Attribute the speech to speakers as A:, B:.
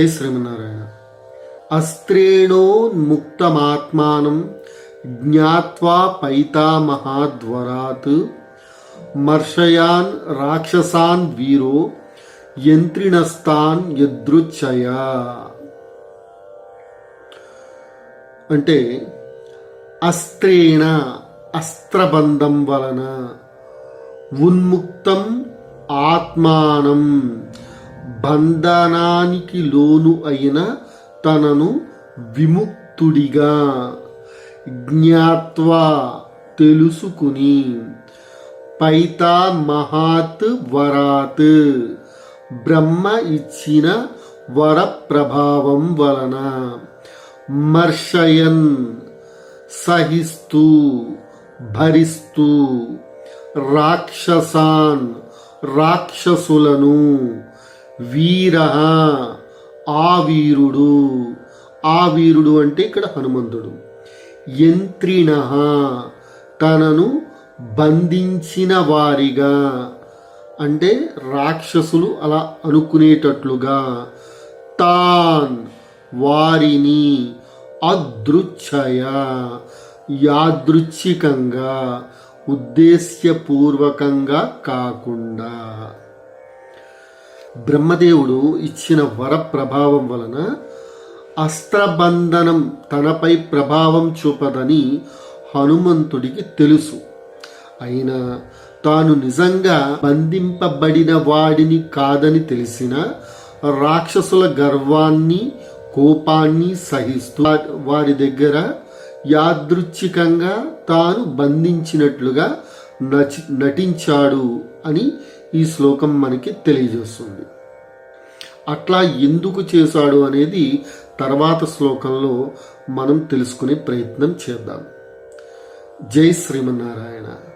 A: జై శ్రీమన్నారాయణ. అస్త్రేణోన్ముక్తమాత్మానం జ్ఞాత్వా పైతామహాద్వరాత్ మర్షయాన్ రాక్షసాన్ వీరో యంత్రిణస్థాన్ యదృచ్ఛయ. అంటే అస్త్రేణ అస్త్రబంధం వలన ఉన్ముక్తం ఆత్మానం బంధనానికి లోను అయిన తనను విముక్తుడిగా జ్ఞాత్వా తెలుసుకుని. పైతా మహాత్ వరాత్. బ్రహ్మ ఇచ్చిన వర ప్రభావం వలన మర్షయన్ సహిస్తూ భరిస్తూ రాక్షసాన్ రాక్షసులను వీర ఆ వీరుడు ఆ వీరుడు అంటే ఇక్కడ హనుమంతుడు. యంత్రిణ తనను బంధించిన వారిగా. అంటే రాక్షసులు అలా అనుకునేటట్లుగా తాన్ వారిని అదృచ్ఛయ యాదృచ్ఛికంగా ఉద్దేశ్యపూర్వకంగా కాకుండా బ్రహ్మదేవుడు ఇచ్చిన వర ప్రభావం వలన అస్త్రబంధనం తనపై ప్రభావం చూపదని హనుమంతుడికి తెలుసు. అయినా తాను నిజంగా బంధింపబడిన వాడిని కాదని తెలిసిన రాక్షసుల గర్వాన్ని కోపాన్ని సహిస్తూ వారి దగ్గర యాదృచ్ఛికంగా తాను బంధించినట్లుగా నచి నటించాడు అని ఈ శ్లోకం మనకి తెలియజేస్తుంది. అట్లా ఎందుకు చేశాడు అనేది తర్వాత శ్లోకంలో మనం తెలుసుకునే ప్రయత్నం చేద్దాం. జై శ్రీమన్నారాయణ.